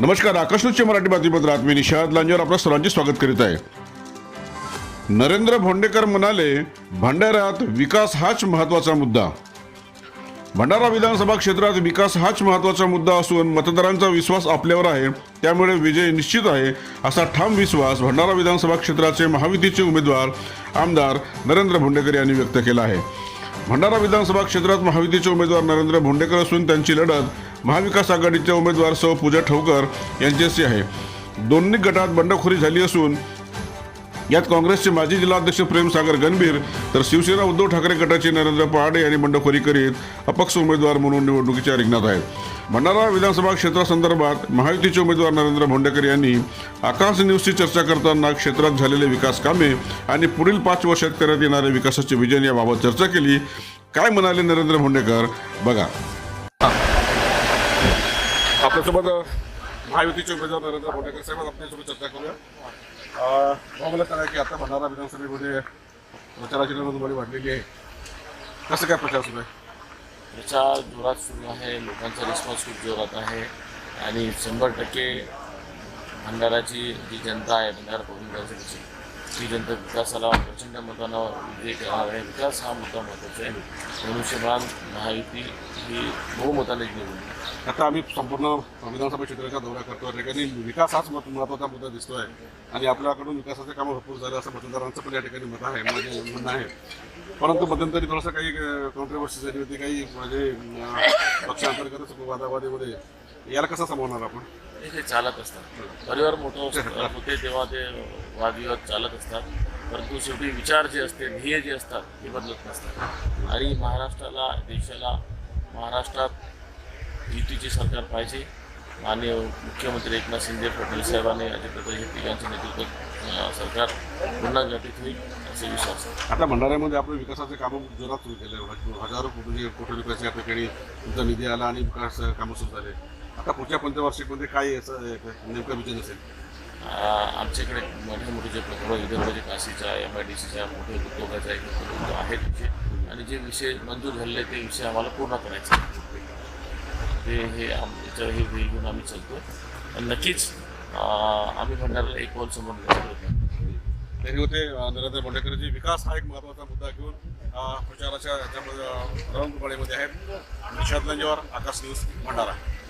नमस्कार आकाशनुचे मराठी बातमीपत्रात मी निषाद लांजेवर आपल्या सर्वांचे स्वागत करीत आहे. नरेंद्र भोंडेकर म्हणाले भंडाऱ्यात विकास हाच महत्त्वाचा मुद्दा. भंडारा विधानसभा क्षेत्रात विकास हाच महत्त्वाचा मुद्दा असून मतदारांचा विश्वास आपल्यावर आहे त्यामुळे विजय निश्चित आहे असा ठाम विश्वास भंडारा विधानसभा क्षेत्राचे महायुतीचे उमेदवार आमदार नरेंद्र भोंडेकर यांनी व्यक्त केला आहे. भंडारा विधानसभा क्षेत्रात महायुतीचे उमेदवार नरेंद्र भोंडेकर असून त्यांची लढत महाविकास आघाडीचे उमेदवार सौ पूजा ठवकर यांच्याशी आहे. दोन्ही गटात बंडखोरी झाली असून यात काँग्रेसचे माजी जिल्हाध्यक्ष प्रेमसागर गणबीर तर शिवसेना उद्धव ठाकरे गटाचे नरेंद्र पहाडे यांनी बंडखोरी करीत अपक्ष उमेदवार म्हणून निवडणुकीच्या रिंगणात आहेत. भंडारा विधानसभा क्षेत्रासंदर्भात महायुतीचे उमेदवार नरेंद्र भोंडेकर यांनी आकाश न्यूजची चर्चा करताना क्षेत्रात झालेले विकास कामे आणि पुढील पाच वर्षात करण्यात येणारे विकासाचे विजन याबाबत चर्चा केली. काय म्हणाले नरेंद्र भोंडेकर? बघा. आपल्यासोबत महायुतीचे उमेदवार नरेंद्र भोंडेकर साहेब आपल्यासोबत चर्चा करूया. अं, मला सांगा की आता भंडारा विधानसभेमध्ये प्रचाराची रणधुमाळी वाढलेली आहे? कसं काय प्रचार सुरू आहे? प्रचार जोरात सुरू आहे. लोकांचा रिस्पॉन्स खूप जोरात आहे. आणि शंभर टक्के भंडाराची जी जनता आहे भंडारा पब्लिक विधानसभेची ती जनता विकासाला प्रचंड मतानं विजय करणार आहे. विकास हा मुद्दा महत्त्वाचा आहे. मनुष्यबळ महायुती ही बहुमताने निवडून आता आम्ही संपूर्ण विधानसभा क्षेत्राचा दौरा करतो. या ठिकाणी विकास हाच मत महत्त्वाचा मुद्दा आहे आणि आपल्याकडून विकासाचे कामं भरपूर झाले असं मतदारांचं पण या ठिकाणी मत आहे माझे म्हणणं आहे. परंतु मध्यंतरी थोडंसं काही कॉन्ट्रोवर्सी झाली होती काही म्हणजे पक्षांतर्गतच वादावादीमध्ये याला कसं समजणार आपण? हे चालत असतात. परिवार मोठं होते तेव्हा ते वादविवाद चालत असतात. परंतु शेवटी विचार जे असते ध्येय जे असतात ते बदलत नसतात. आणि महाराष्ट्राला देशाला महाराष्ट्रात युतीचे सरकार पाहिजे. माननीय मुख्यमंत्री एकनाथ शिंदे फडणवीस साहेबांनी अजितदादा हे तिघांच्या यांचे नेतृत्व सरकार पुन्हा गठीत होईल असे विश्वास आता भंडाऱ्यामध्ये आपण विकासाचे कामं जोरात सुरू केले. हजारो कोटी कोटी रुपयाचे या ठिकाणी तुमचा निधी आला आणि विकास कामं सुरू झाले. आता पुढच्या पंचवार्षिकमध्ये काय याचं नेमकं विजन असेल? आमच्याकडे मोठे मोठे जे प्रकल्प विदर्भाचे काशीच्या एम आय डी सीच्या मोठे उद्योगाच्या एक उद्योग आहेत विषय. आणि जे विषय मंजूर झालेले ते विषय आम्हाला पूर्ण करायचे. ते हे आम याच्यावर हे घेऊन आम्ही चालतो आणि नक्कीच आम्ही भंडाऱ्याला एक पाऊल समोर. तरी होते नरेंद्र मोंडेकरजी विकास हा एक महत्त्वाचा मुद्दा घेऊन प्रचाराच्या याच्यामध्ये रणधुमाळीमध्ये आहेत. निषाद लंजेवर आकाश न्यूज भंडारा.